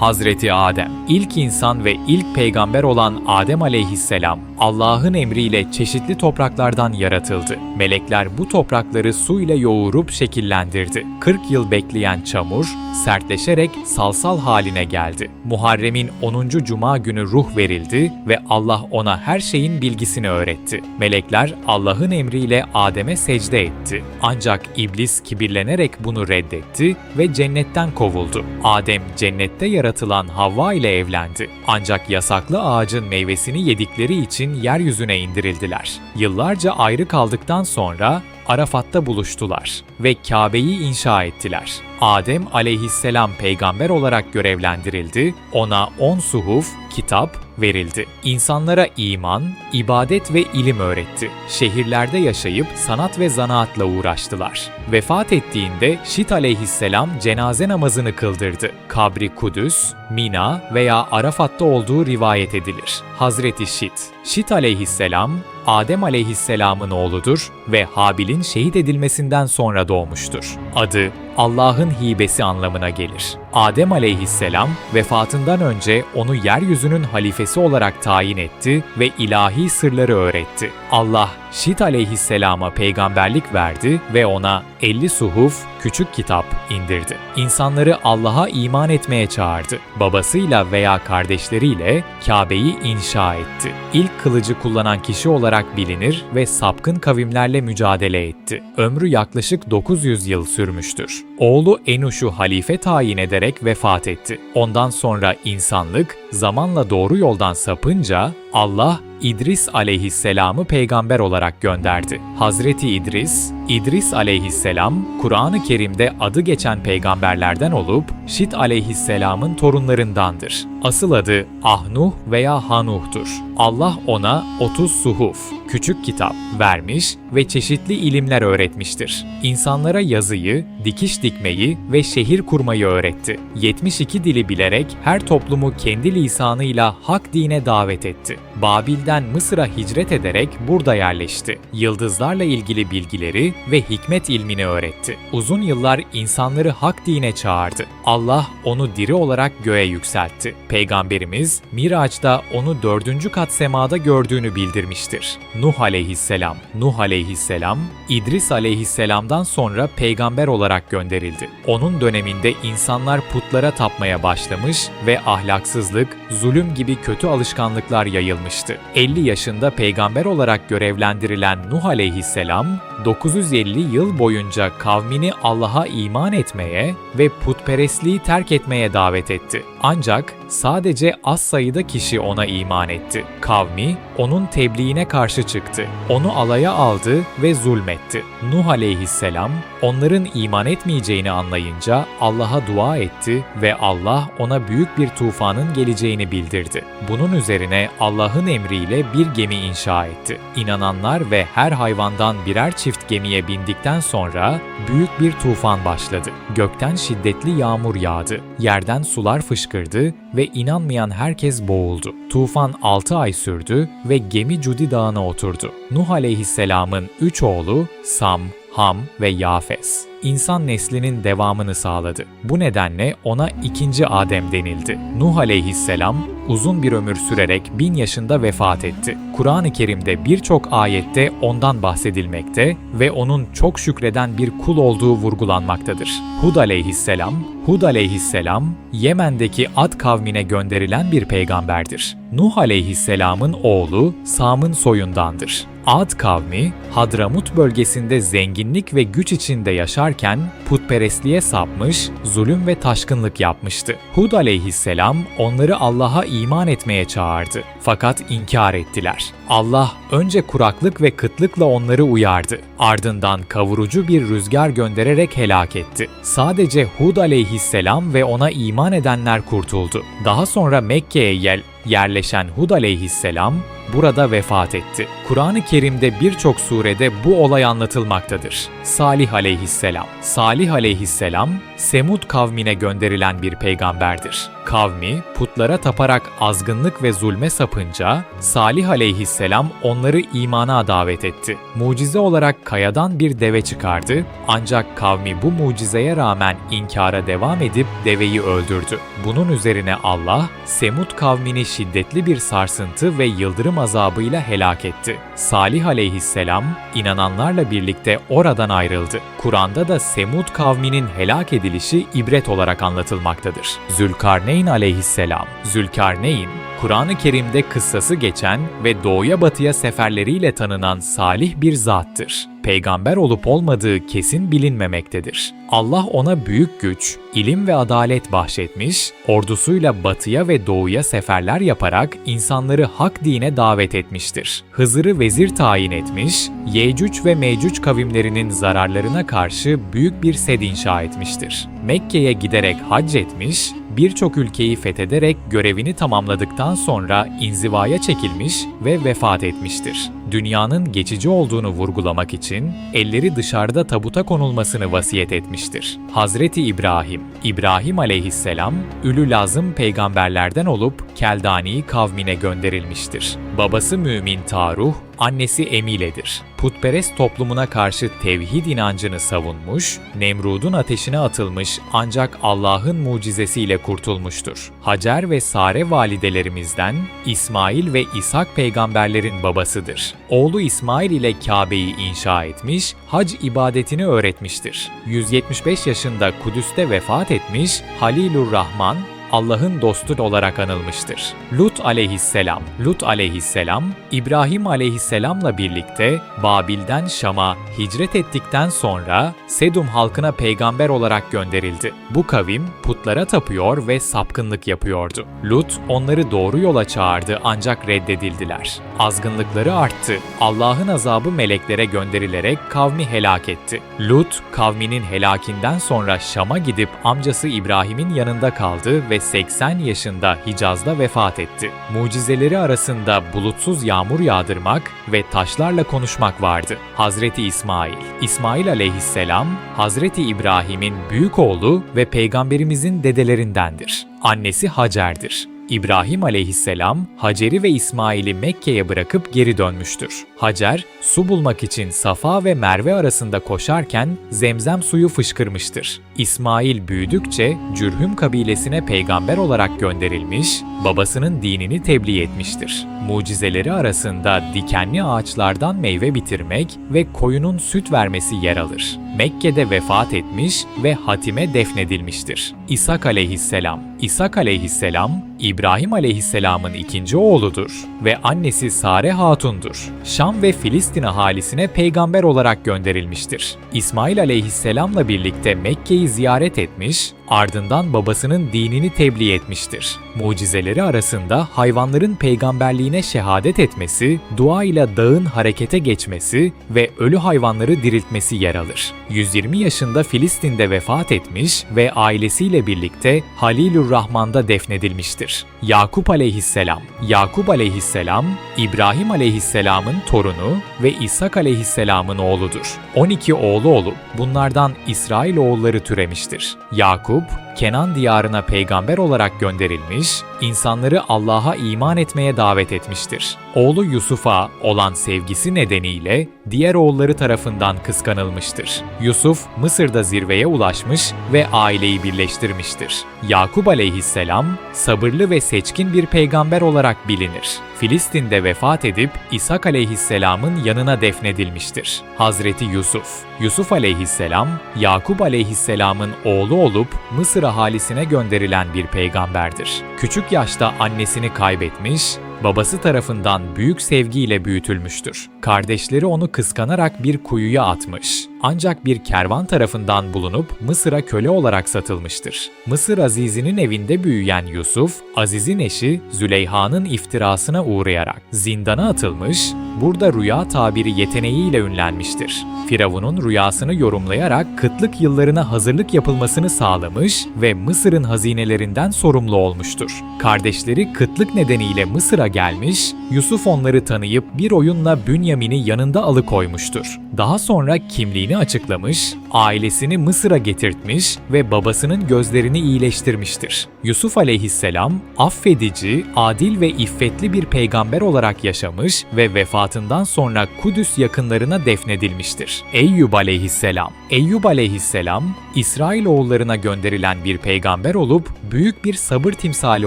Hazreti Adem, ilk insan ve ilk peygamber olan Adem aleyhisselam, Allah'ın emriyle çeşitli topraklardan yaratıldı. Melekler bu toprakları su ile yoğurup şekillendirdi. 40 yıl bekleyen çamur, sertleşerek salsal haline geldi. Muharrem'in 10. Cuma günü ruh verildi ve Allah ona her şeyin bilgisini öğretti. Melekler Allah'ın emriyle Adem'e secde etti. Ancak iblis kibirlenerek bunu reddetti ve cennetten kovuldu. Adem cennette yaratılan Havva ile evlendi. Ancak yasaklı ağacın meyvesini yedikleri için yeryüzüne indirildiler. Yıllarca ayrı kaldıktan sonra Arafat'ta buluştular ve Kabe'yi inşa ettiler. Adem aleyhisselam peygamber olarak görevlendirildi, ona 10 suhuf, kitap verildi. İnsanlara iman, ibadet ve ilim öğretti. Şehirlerde yaşayıp sanat ve zanaatla uğraştılar. Vefat ettiğinde Şit aleyhisselam cenaze namazını kıldırdı. Kabri Kudüs, Mina veya Arafat'ta olduğu rivayet edilir. Hazreti Şit, Şit aleyhisselam, Adem aleyhisselamın oğludur ve Habil'in şehit edilmesinden sonra doğmuştur. Adı Allah'ın hibesi anlamına gelir. Adem aleyhisselam vefatından önce onu yeryüzünün halifesi olarak tayin etti ve ilahi sırları öğretti. Allah Şit aleyhisselama peygamberlik verdi ve ona 50 suhuf, küçük kitap indirdi. İnsanları Allah'a iman etmeye çağırdı. Babasıyla veya kardeşleriyle Kabe'yi inşa etti. İlk kılıcı kullanan kişi olarak bilinir ve sapkın kavimlerle mücadele etti. Ömrü yaklaşık 900 yıl sürmüştür. Oğlu Enuş'u halife tayin ederek vefat etti. Ondan sonra insanlık zamanla doğru yoldan sapınca Allah İdris aleyhisselamı peygamber olarak gönderdi. Hazreti İdris, İdris aleyhisselam, Kur'an-ı Kerim'de adı geçen peygamberlerden olup Şit aleyhisselamın torunlarındandır. Asıl adı Ahnuh veya Hanuh'tur. Allah ona 30 suhuf, küçük kitap vermiş ve çeşitli ilimler öğretmiştir. İnsanlara yazıyı, dikiş dikmeyi ve şehir kurmayı öğretti. 72 dili bilerek her toplumu kendi lisanıyla hak dine davet etti. Babil'den Mısır'a hicret ederek burada yerleşti. Yıldızlarla ilgili bilgileri ve hikmet ilmini öğretti. Uzun yıllar insanları hak dine çağırdı. Allah onu diri olarak göğe yükseltti. Peygamberimiz Miraç'ta onu dördüncü kat semada gördüğünü bildirmiştir. Nuh aleyhisselam, Nuh aleyhisselam, İdris aleyhisselamdan sonra peygamber olarak gönderildi. Onun döneminde insanlar putlara tapmaya başlamış ve ahlaksızlık, zulüm gibi kötü alışkanlıklar yayılmıştı. 50 yaşında peygamber olarak görevlendirilen Nuh aleyhisselam, 950 yıl boyunca kavmini Allah'a iman etmeye ve putperestliği terk etmeye davet etti. Ancak sadece az sayıda kişi ona iman etti. Kavmi onun tebliğine karşı çıktı. Onu alaya aldı ve zulmetti. Nuh aleyhisselam onların iman etmeyeceğini anlayınca Allah'a dua etti ve Allah ona büyük bir tufanın geleceğini bildirdi. Bunun üzerine Allah'ın emriyle bir gemi inşa etti. İnananlar ve her hayvandan birer çift gemiye bindikten sonra büyük bir tufan başladı. Gökten şiddetli yağmur yağdı. Yerden sular fışkırdı ve inanmayan herkes boğuldu. Tufan 6 ay sürdü ve gemi Cudi Dağı'na oturdu. Nuh aleyhisselamın üç oğlu Sam, Ham ve Yafes insan neslinin devamını sağladı. Bu nedenle ona ikinci Adem denildi. Nuh aleyhisselam uzun bir ömür sürerek bin yaşında vefat etti. Kur'an-ı Kerim'de birçok ayette ondan bahsedilmekte ve onun çok şükreden bir kul olduğu vurgulanmaktadır. Hud aleyhisselam, Hud aleyhisselam Yemen'deki Ad kavmine gönderilen bir peygamberdir. Nuh aleyhisselamın oğlu Sam'ın soyundandır. Ad kavmi Hadramut bölgesinde zenginlik ve güç içinde yaşarken putperestliğe sapmış, zulüm ve taşkınlık yapmıştı. Hud aleyhisselam onları Allah'a iman etmeye çağırdı. Fakat inkar ettiler. Allah önce kuraklık ve kıtlıkla onları uyardı. Ardından kavurucu bir rüzgar göndererek helak etti. Sadece Hud aleyhisselam ve ona iman edenler kurtuldu. Daha sonra Mekke'ye yerleşen Hud aleyhisselam burada vefat etti. Kur'an-ı Kerim'de birçok surede bu olay anlatılmaktadır. Salih aleyhisselam Salih aleyhisselam, Semud kavmine gönderilen bir peygamberdir. Kavmi, putlara taparak azgınlık ve zulme sapınca, Salih aleyhisselam onları imana davet etti. Mucize olarak kayadan bir deve çıkardı, ancak kavmi bu mucizeye rağmen inkara devam edip deveyi öldürdü. Bunun üzerine Allah, Semud kavmini şiddetli bir sarsıntı ve yıldırım azabıyla helak etti. Salih aleyhisselam, inananlarla birlikte oradan ayrıldı. Kur'an'da da Semud kavminin helak edilişi ibret olarak anlatılmaktadır. Zülkarneyn aleyhisselam, Zülkarneyn, Kur'an-ı Kerim'de kıssası geçen ve doğuya batıya seferleriyle tanınan salih bir zattır. Peygamber olup olmadığı kesin bilinmemektedir. Allah ona büyük güç, ilim ve adalet bahşetmiş, ordusuyla batıya ve doğuya seferler yaparak insanları hak dine davet etmiştir. Hızır'ı vezir tayin etmiş, Yecüc ve Mecüc kavimlerinin zararlarına karşı büyük bir sed inşa etmiştir. Mekke'ye giderek hac etmiş, birçok ülkeyi fethederek görevini tamamladıktan sonra inzivaya çekilmiş ve vefat etmiştir. Dünyanın geçici olduğunu vurgulamak için elleri dışarıda tabuta konulmasını vasiyet etmiştir. Hazreti İbrahim, İbrahim aleyhisselam, ülü lazım peygamberlerden olup Keldani kavmine gönderilmiştir. Babası mümin Taruh, annesi Emile'dir. Putperest toplumuna karşı tevhid inancını savunmuş, Nemrud'un ateşine atılmış ancak Allah'ın mucizesiyle kurtulmuştur. Hacer ve Sare validelerimizden İsmail ve İshak peygamberlerin babasıdır. Oğlu İsmail ile Kabe'yi inşa etmiş, hac ibadetini öğretmiştir. 175 yaşında Kudüs'te vefat etmiş Halilur Rahman, Allah'ın dostu olarak anılmıştır. Lut aleyhisselam, Lut aleyhisselam, İbrahim aleyhisselamla birlikte Babil'den Şam'a hicret ettikten sonra Sedum halkına peygamber olarak gönderildi. Bu kavim putlara tapıyor ve sapkınlık yapıyordu. Lut onları doğru yola çağırdı ancak reddedildiler. Azgınlıkları arttı. Allah'ın azabı meleklere gönderilerek kavmi helak etti. Lut kavminin helakinden sonra Şam'a gidip amcası İbrahim'in yanında kaldı ve 80 yaşında Hicaz'da vefat etti. Mucizeleri arasında bulutsuz yağmur yağdırmak ve taşlarla konuşmak vardı. Hazreti İsmail, İsmail aleyhisselam, Hazreti İbrahim'in büyük oğlu ve peygamberimizin dedelerindendir. Annesi Hacer'dir. İbrahim aleyhisselam Hacer'i ve İsmail'i Mekke'ye bırakıp geri dönmüştür. Hacer, su bulmak için Safa ve Merve arasında koşarken zemzem suyu fışkırmıştır. İsmail büyüdükçe Cürhüm kabilesine peygamber olarak gönderilmiş, babasının dinini tebliğ etmiştir. Mucizeleri arasında dikenli ağaçlardan meyve bitirmek ve koyunun süt vermesi yer alır. Mekke'de vefat etmiş ve hatime defnedilmiştir. İshak aleyhisselam İshak aleyhisselam, İbrahim aleyhisselamın ikinci oğludur ve annesi Sare Hatun'dur. Şam ve Filistin ahalisine peygamber olarak gönderilmiştir. İsmail aleyhisselamla birlikte Mekke'yi ziyaret etmiş, ardından babasının dinini tebliğ etmiştir. Mucizeleri arasında hayvanların peygamberliğine şehadet etmesi, dua ile dağın harekete geçmesi ve ölü hayvanları diriltmesi yer alır. 120 yaşında Filistin'de vefat etmiş ve ailesiyle birlikte Halilur Rahman'da defnedilmiştir. Yakup aleyhisselam Yakup aleyhisselam, İbrahim aleyhisselamın torunu ve İshak aleyhisselamın oğludur. 12 oğlu olup bunlardan İsrail oğulları türemiştir. Yakup, YouTube Kenan diyarına peygamber olarak gönderilmiş, insanları Allah'a iman etmeye davet etmiştir. Oğlu Yusuf'a olan sevgisi nedeniyle diğer oğulları tarafından kıskanılmıştır. Yusuf Mısır'da zirveye ulaşmış ve aileyi birleştirmiştir. Yakup aleyhisselam sabırlı ve seçkin bir peygamber olarak bilinir. Filistin'de vefat edip İshak aleyhisselamın yanına defnedilmiştir. Hazreti Yusuf Yusuf aleyhisselam, Yakup aleyhisselamın oğlu olup Mısır ahalisine gönderilen bir peygamberdir. Küçük yaşta annesini kaybetmiş, babası tarafından büyük sevgiyle büyütülmüştür. Kardeşleri onu kıskanarak bir kuyuya atmış. Ancak bir kervan tarafından bulunup Mısır'a köle olarak satılmıştır. Mısır Aziz'inin evinde büyüyen Yusuf, Aziz'in eşi Züleyha'nın iftirasına uğrayarak zindana atılmış, burada rüya tabiri yeteneğiyle ünlenmiştir. Firavun'un rüyasını yorumlayarak kıtlık yıllarına hazırlık yapılmasını sağlamış ve Mısır'ın hazinelerinden sorumlu olmuştur. Kardeşleri kıtlık nedeniyle Mısır'a gelmiş, Yusuf onları tanıyıp bir oyunla Bünyamin'i yanında alıkoymuştur. Daha sonra kimliğini açıklamış, ailesini Mısır'a getirtmiş ve babasının gözlerini iyileştirmiştir. Yusuf aleyhisselam affedici, adil ve iffetli bir peygamber olarak yaşamış ve vefatından sonra Kudüs yakınlarına defnedilmiştir. Eyyub aleyhisselam Eyyub aleyhisselam, İsrailoğullarına gönderilen bir peygamber olup büyük bir sabır timsali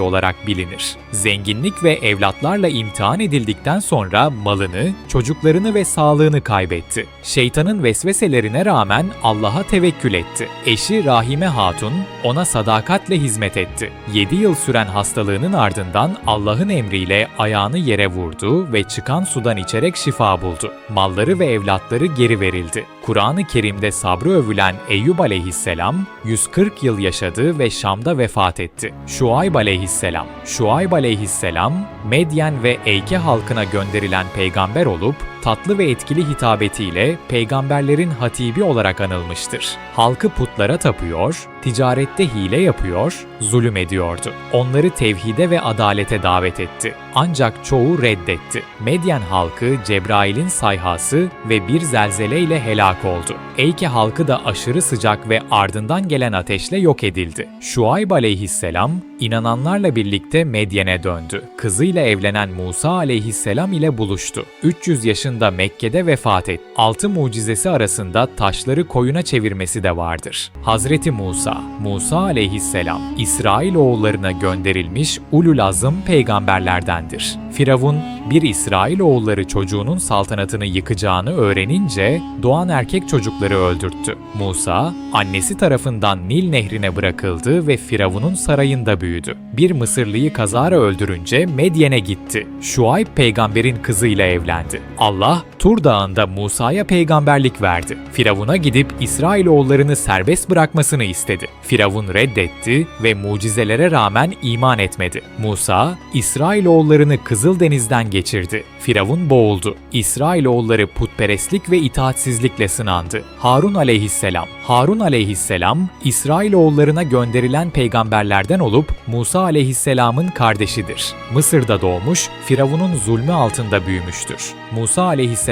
olarak bilinir. Zenginlik ve evlatlarla imtihan edildikten sonra malını, çocuklarını ve sağlığını kaybetti. Şeytanın vesveselerine rağmen Allah'a tevekkül etti. Eşi Rahime Hatun ona sadakatle hizmet etti. 7 yıl süren hastalığının ardından Allah'ın emriyle ayağını yere vurdu ve çıkan sudan içerek şifa buldu. Malları ve evlatları geri verildi. Kur'an-ı Kerim'de sabrı övülen Eyüp aleyhisselam 140 yıl yaşadı ve Şam'da vefat etti. Şuayb aleyhisselam Şuayb aleyhisselam Medyen ve Eyke halkına gönderilen peygamber olup tatlı ve etkili hitabetiyle peygamberlerin hatibi olarak anılmıştır. Halkı putlara tapıyor, ticarette hile yapıyor, zulüm ediyordu. Onları tevhide ve adalete davet etti. Ancak çoğu reddetti. Medyen halkı Cebrail'in sayhası ve bir zelzeleyle helak oldu. Eyke halkı da aşırı sıcak ve ardından gelen ateşle yok edildi. Şuayb aleyhisselam inananlarla birlikte Medyen'e döndü. Kızıyla evlenen Musa aleyhisselam ile buluştu. 300 yaşında Mekke'de vefat etti. Altı mucizesi arasında taşları koyuna çevirmesi de vardır. Hazreti Musa, Musa aleyhisselam, İsrail oğullarına gönderilmiş ulul azım peygamberlerdendir. Firavun, bir İsrail oğulları çocuğunun saltanatını yıkacağını öğrenince doğan erkek çocukları öldürttü. Musa, annesi tarafından Nil nehrine bırakıldı ve Firavun'un sarayında büyüdü. Bir Mısırlıyı kazara öldürünce Medyen'e gitti. Şuayb peygamberin kızıyla evlendi. Allah, Tur Dağı'nda Musa'ya peygamberlik verdi. Firavun'a gidip İsrailoğullarını serbest bırakmasını istedi. Firavun reddetti ve mucizelere rağmen iman etmedi. Musa, İsrailoğullarını Kızıldeniz'den geçirdi. Firavun boğuldu. İsrailoğulları putperestlik ve itaatsizlikle sınandı. Harun aleyhisselam Harun aleyhisselam, İsrailoğullarına gönderilen peygamberlerden olup Musa aleyhisselamın kardeşidir. Mısır'da doğmuş, Firavun'un zulmü altında büyümüştür. Musa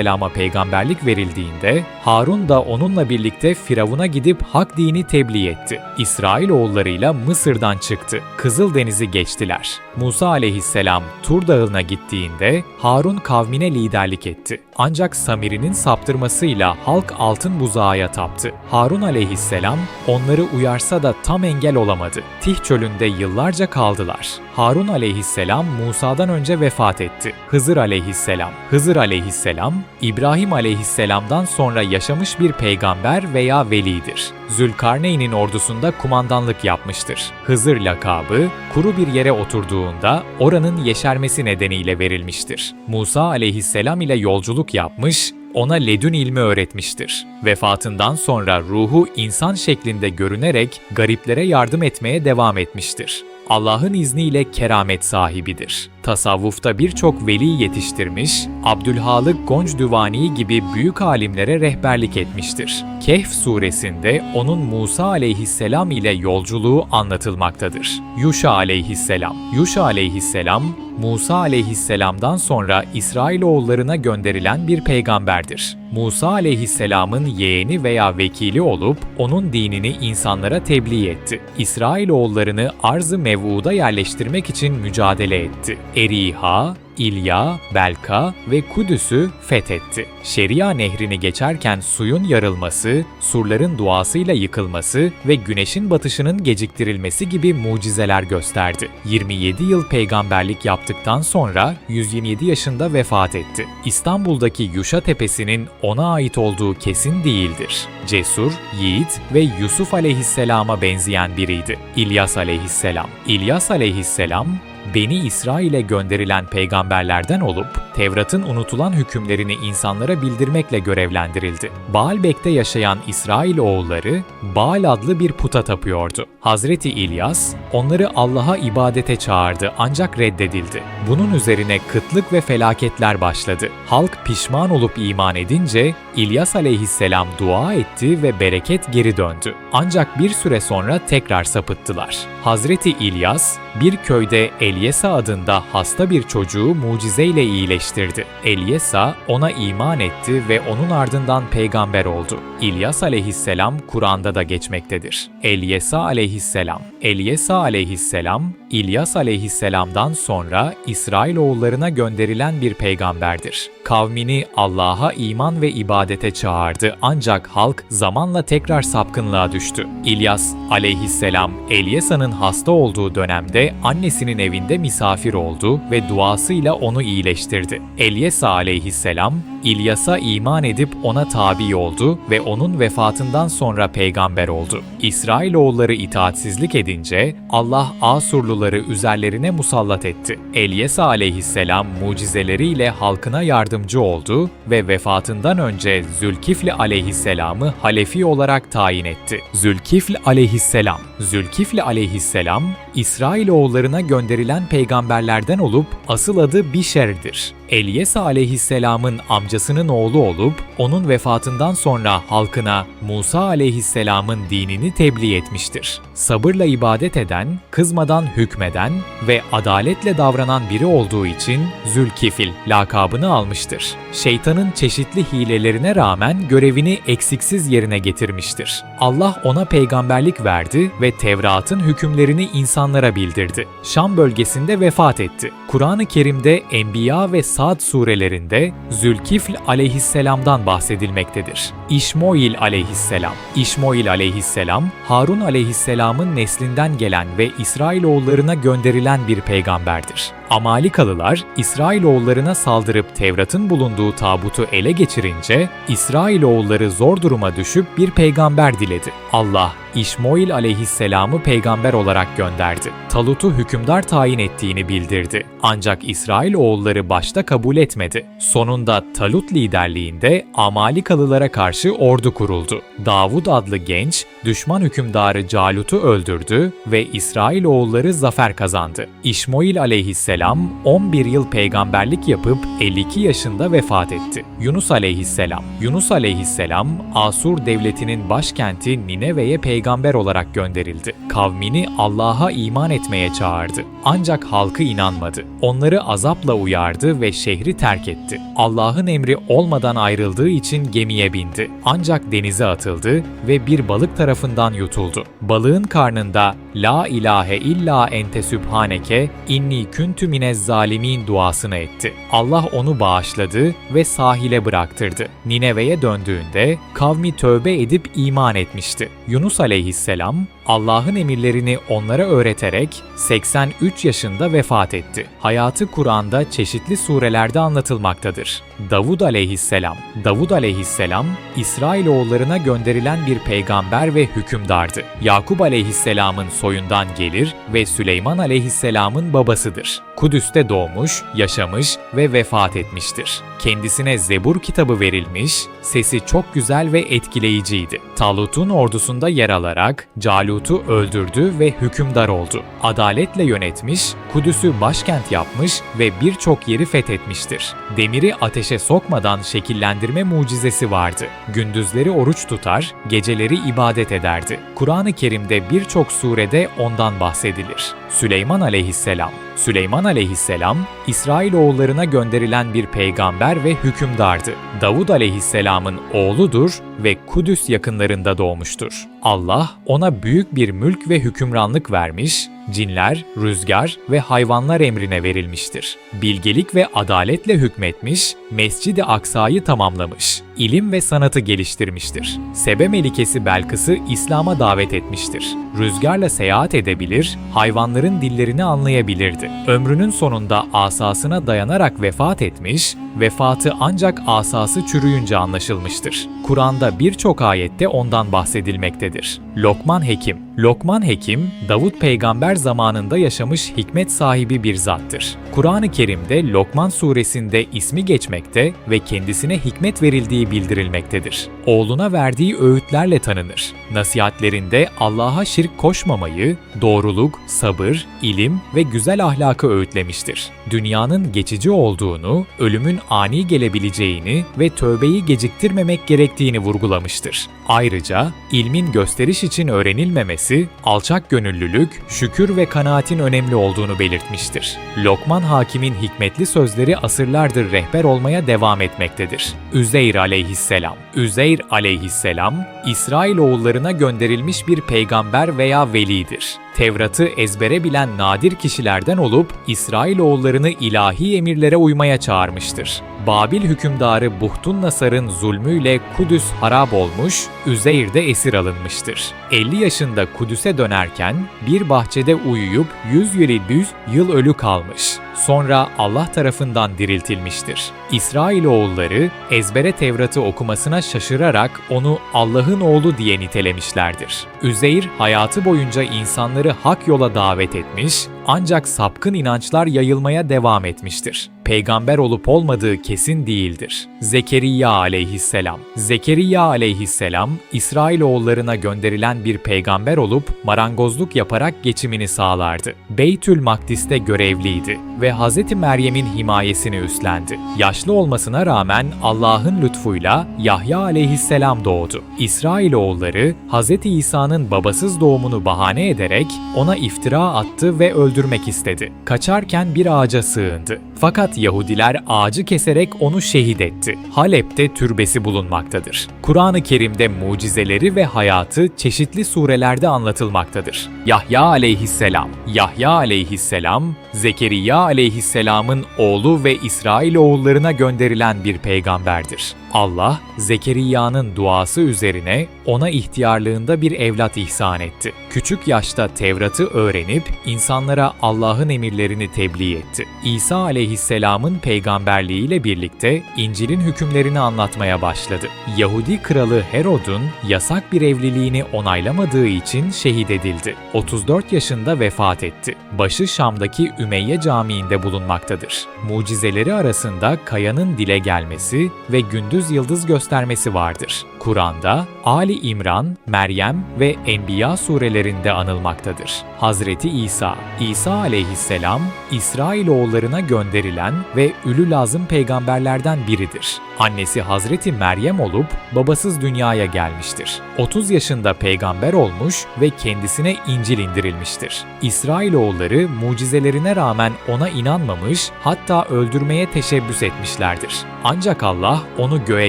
aleyhisselama peygamberlik verildiğinde Harun da onunla birlikte Firavun'a gidip hak dini tebliğ etti. İsrailoğullarıyla Mısır'dan çıktı. Kızıldeniz'i geçtiler. Musa aleyhisselam Tur Dağı'na gittiğinde Harun kavmine liderlik etti. Ancak Samiri'nin saptırmasıyla halk altın buzağa taptı. Harun aleyhisselam onları uyarsa da tam engel olamadı. Tih çölünde yıllarca kaldılar. Harun aleyhisselam Musa'dan önce vefat etti. Hızır aleyhisselam. Hızır aleyhisselam İbrahim aleyhisselamdan sonra yaşamış bir peygamber veya velidir. Zülkarneyn'in ordusunda kumandanlık yapmıştır. Hızır lakabı kuru bir yere oturduğunda oranın yeşermesi nedeniyle verilmiştir. Musa aleyhisselam ile yolculuk yapmış, ona ledün ilmi öğretmiştir. Vefatından sonra ruhu insan şeklinde görünerek gariplere yardım etmeye devam etmiştir. Allah'ın izniyle keramet sahibidir. Tasavvufta birçok veli yetiştirmiş, Abdülhalık Goncdüvani gibi büyük alimlere rehberlik etmiştir. Kehf suresinde onun Musa aleyhisselam ile yolculuğu anlatılmaktadır. Yuşa aleyhisselam Yuşa aleyhisselam, Musa aleyhisselamdan sonra İsrailoğullarına gönderilen bir peygamberdir. Musa aleyhisselamın yeğeni veya vekili olup onun dinini insanlara tebliğ etti. İsrailoğullarını arz-ı mev'uda yerleştirmek için mücadele etti. Eriha, İlya, Belka ve Kudüs'ü fethetti. Şeria nehrini geçerken suyun yarılması, surların duasıyla yıkılması ve güneşin batışının geciktirilmesi gibi mucizeler gösterdi. 27 yıl peygamberlik yaptıktan sonra 127 yaşında vefat etti. İstanbul'daki Yuşa Tepesi'nin ona ait olduğu kesin değildir. Cesur, yiğit ve Yusuf aleyhisselama benzeyen biriydi. İlyas aleyhisselam. İlyas aleyhisselam Beni İsrail'e gönderilen peygamberlerden olup Tevrat'ın unutulan hükümlerini insanlara bildirmekle görevlendirildi. Baalbek'te yaşayan İsrail oğulları Baal adlı bir puta tapıyordu. Hazreti İlyas onları Allah'a ibadete çağırdı ancak reddedildi. Bunun üzerine kıtlık ve felaketler başladı. Halk pişman olup iman edince İlyas aleyhisselam dua etti ve bereket geri döndü. Ancak bir süre sonra tekrar sapıttılar. Hazreti İlyas bir köyde Elyesa adında hasta bir çocuğu mucizeyle iyileştirdi. Elyesa ona iman etti ve onun ardından peygamber oldu. İlyas aleyhisselam Kur'an'da da geçmektedir. Elyesa aleyhisselam, Elyesa aleyhisselam, İlyas aleyhisselamdan sonra İsrailoğullarına gönderilen bir peygamberdir. Kavmini Allah'a iman ve ibadete çağırdı ancak halk zamanla tekrar sapkınlığa düştü. İlyas aleyhisselam Elyesa'nın hasta olduğu dönemde annesinin evinde misafir oldu ve duasıyla onu iyileştirdi. Elyesa aleyhisselam İlyas'a iman edip ona tabi oldu ve onun vefatından sonra peygamber oldu. İsrailoğulları itaatsizlik edince Allah Asurluları üzerlerine musallat etti. Elyesa aleyhisselam mucizeleriyle halkına yardımcı oldu ve vefatından önce Zülkifli aleyhisselamı halefi olarak tayin etti. Zülkifl aleyhisselam Zülkifli aleyhisselam İsrailoğullarına gönderilen peygamberlerden olup asıl adı Bişer'dir. Elyesa aleyhisselamın amcasının oğlu olup onun vefatından sonra halkına Musa aleyhisselamın dinini tebliğ etmiştir. Sabırla ibadet eden, kızmadan hükmeden ve adaletle davranan biri olduğu için Zülkifil lakabını almıştır. Şeytanın çeşitli hilelerine rağmen görevini eksiksiz yerine getirmiştir. Allah ona peygamberlik verdi ve Tevrat'ın hükümlerini insanlara bildirdi. Şam bölgesinde vefat etti. Kur'an-ı Kerim'de Enbiya ve Sad surelerinde Zülkifl aleyhisselamdan bahsedilmektedir. İşmoil aleyhisselam İşmoil aleyhisselam, Harun aleyhisselamın neslinden gelen ve İsrailoğullarına gönderilen bir peygamberdir. Amalikalılar İsrailoğullarına saldırıp Tevrat'ın bulunduğu tabutu ele geçirince İsrailoğulları zor duruma düşüp bir peygamber diledi. Allah İşmoil aleyhisselamı peygamber olarak gönderdi. Talut'u hükümdar tayin ettiğini bildirdi. Ancak İsrail oğulları başta kabul etmedi. Sonunda Talut liderliğinde Amalikalılara karşı ordu kuruldu. Davud adlı genç, düşman hükümdarı Calut'u öldürdü ve İsrail oğulları zafer kazandı. İşmoil aleyhisselam 11 yıl peygamberlik yapıp 52 yaşında vefat etti. Yunus aleyhisselam Yunus aleyhisselam Asur devletinin başkenti Nineve'ye peygamber olarak gönderildi. Kavmini Allah'a iman etmeye çağırdı. Ancak halkı inanmadı. Onları azapla uyardı ve şehri terk etti. Allah'ın emri olmadan ayrıldığı için gemiye bindi. Ancak denize atıldı ve bir balık tarafından yutuldu. Balığın karnında La ilahe illa ente sübhaneke inni küntü minez zalimin duasını etti. Allah onu bağışladı ve sahile bıraktırdı. Nineve'ye döndüğünde kavmi tövbe edip iman etmişti. Yunus aleyhisselam Allah'ın emirlerini onlara öğreterek 83 yaşında vefat etti. Hayatı Kur'an'da çeşitli surelerde anlatılmaktadır. Davud aleyhisselam Davud aleyhisselam İsrailoğullarına gönderilen bir peygamber ve hükümdardı. Yakup aleyhisselamın soyundan gelir ve Süleyman aleyhisselamın babasıdır. Kudüs'te doğmuş, yaşamış ve vefat etmiştir. Kendisine Zebur kitabı verilmiş, sesi çok güzel ve etkileyiciydi. Talut'un ordusunda yer alarak Calut'u öldürdü ve hükümdar oldu. Adaletle yönetmiş, Kudüs'ü başkent yapmış ve birçok yeri fethetmiştir. Demiri ateşe sokmadan şekillendirme mucizesi vardı. Gündüzleri oruç tutar, geceleri ibadet ederdi. Kur'an-ı Kerim'de birçok surede ondan bahsedilir. Süleyman aleyhisselam Süleyman aleyhisselam, İsrailoğullarına gönderilen bir peygamber ve hükümdardı. Davud aleyhisselamın oğludur ve Kudüs yakınlarında doğmuştur. Allah ona büyük bir mülk ve hükümranlık vermiş, cinler, rüzgar ve hayvanlar emrine verilmiştir. Bilgelik ve adaletle hükmetmiş, Mescid-i Aksa'yı tamamlamış, ilim ve sanatı geliştirmiştir. Sebe Melikesi Belkıs'ı İslam'a davet etmiştir. Rüzgarla seyahat edebilir, hayvanların dillerini anlayabilirdi. Ömrünün sonunda asasına dayanarak vefat etmiş, vefatı ancak asası çürüyünce anlaşılmıştır. Kur'an'da birçok ayette ondan bahsedilmektedir. Lokman Hekim Lokman Hekim, Davut peygamber zamanında yaşamış hikmet sahibi bir zattır. Kur'an-ı Kerim'de Lokman suresinde ismi geçmekte ve kendisine hikmet verildiği bildirilmektedir. Oğluna verdiği öğütlerle tanınır. Nasihatlerinde Allah'a şirk koşmamayı, doğruluk, sabır, ilim ve güzel ahlakı öğütlemiştir. Dünyanın geçici olduğunu, ölümün ani gelebileceğini ve tövbeyi geciktirmemek gerektiğini vurgulamıştır. Ayrıca ilmin gösteriş için öğrenilmemesi, alçak gönüllülük, şükür ve kanaatin önemli olduğunu belirtmiştir. Lokman Hakim'in hikmetli sözleri asırlardır rehber olmaya devam etmektedir. Üzeyr aleyhisselam Üzeyr aleyhisselam, İsrailoğullarına gönderilmiş bir peygamber veya velidir. Tevrat'ı ezbere bilen nadir kişilerden olup İsrailoğullarını ilahi emirlere uymaya çağırmıştır. Babil hükümdarı Buhtun Nasar'ın zulmüyle Kudüs harap olmuş, Üzeyr de esir alınmıştır. 50 yaşında Kudüs'e dönerken bir bahçede uyuyup 100 100 yıl ölü kalmış. Sonra Allah tarafından diriltilmiştir. İsrailoğulları ezbere Tevrat'ı okumasına şaşırarak onu Allah'ın oğlu diye nitelemişlerdir. Üzeyr hayatı boyunca insanları hak yola davet etmiş ancak sapkın inançlar yayılmaya devam etmiştir. Peygamber olup olmadığı kesin değildir. Zekeriya aleyhisselam Zekeriya aleyhisselam, İsrailoğullarına gönderilen bir peygamber olup marangozluk yaparak geçimini sağlardı. Beytül Makdis'te görevliydi ve Hz. Meryem'in himayesini üstlendi. Yaşlı olmasına rağmen Allah'ın lütfuyla Yahya aleyhisselam doğdu. İsrailoğulları Hz. İsa'nın babasız doğumunu bahane ederek ona iftira attı ve öldürmek istedi. Kaçarken bir ağaca sığındı. Fakat Yahudiler ağacı keserek onu şehit etti. Halep'te türbesi bulunmaktadır. Kur'an-ı Kerim'de mucizeleri ve hayatı çeşitli surelerde anlatılmaktadır. Yahya aleyhisselam Yahya aleyhisselam, Zekeriya aleyhisselamın oğlu ve İsrail oğullarına gönderilen bir peygamberdir. Allah, Zekeriya'nın duası üzerine ona ihtiyarlığında bir evlat ihsan etti. Küçük yaşta Tevrat'ı öğrenip insanlara Allah'ın emirlerini tebliğ etti. İsa aleyhisselamın peygamberliğiyle birlikte İncil'in hükümlerini anlatmaya başladı. Yahudi kralı Herod'un yasak bir evliliğini onaylamadığı için şehit edildi. 34 yaşında vefat etti. Başı Şam'daki Ümeyye Camii'nde bulunmaktadır. Mucizeleri arasında kayanın dile gelmesi ve gündüz yıldız göstermesi vardır. Kur'an'da Ali İmran, Meryem ve Enbiya surelerinde anılmaktadır. Hazreti İsa, İsa aleyhisselam, İsrailoğullarına gönderilen ve ülü lazım peygamberlerden biridir. Annesi Hazreti Meryem olup babasız dünyaya gelmiştir. 30 yaşında peygamber olmuş ve kendisine İncil indirilmiştir. İsrailoğulları mucizelerine rağmen ona inanmamış, hatta öldürmeye teşebbüs etmişlerdir. Ancak Allah onu göğe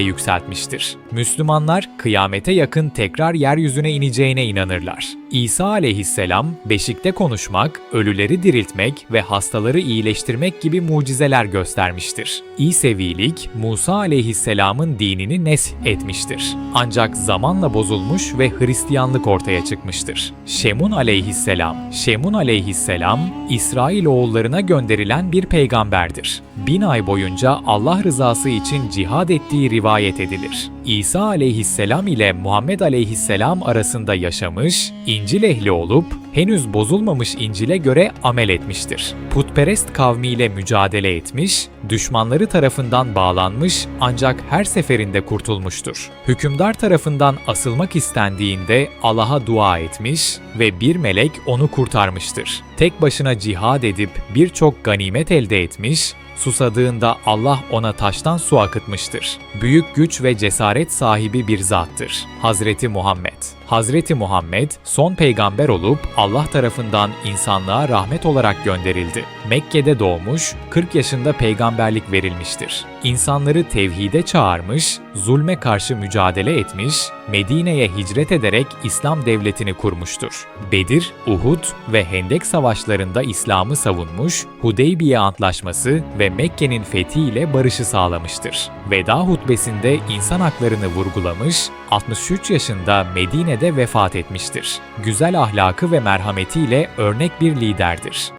yükseltmiştir. Müslümanlar kıyamete yakın tekrar yeryüzüne ineceğine inanırlar. İsa aleyhisselam beşikte konuşmak, ölüleri diriltmek ve hastaları iyileştirmek gibi mucizeler göstermiştir. İsevilik, Musa aleyhisselamın dinini nesh etmiştir. Ancak zamanla bozulmuş ve Hristiyanlık ortaya çıkmıştır. Şemun aleyhisselam, Şemun aleyhisselam, İsrail oğullarına gönderilen bir peygamberdir. Bin ay boyunca Allah rızası için cihad ettiği rivayet edilir. İsa aleyhisselam ile Muhammed aleyhisselam arasında yaşamış, İncil ehli olup henüz bozulmamış İncil'e göre amel etmiştir. Putperest kavmiyle mücadele etmiş, düşmanları tarafından bağlanmış ancak her seferinde kurtulmuştur. Hükümdar tarafından asılmak istendiğinde Allah'a dua etmiş ve bir melek onu kurtarmıştır. Tek başına cihad edip birçok ganimet elde etmiş, Susadığında Allah ona taştan su akıtmıştır. Büyük güç ve cesaret sahibi bir zattır. Hazreti Muhammed Hazreti Muhammed son peygamber olup Allah tarafından insanlığa rahmet olarak gönderildi. Mekke'de doğmuş, 40 yaşında peygamberlik verilmiştir. İnsanları tevhide çağırmış, zulme karşı mücadele etmiş, Medine'ye hicret ederek İslam devletini kurmuştur. Bedir, Uhud ve Hendek savaşlarında İslam'ı savunmuş, Hudeybiye Antlaşması ve Mekke'nin fethiyle barışı sağlamıştır. Veda hutbesinde insan haklarını vurgulamış, 63 yaşında Medine'de vefat etmiştir. Güzel ahlakı ve merhametiyle örnek bir liderdir.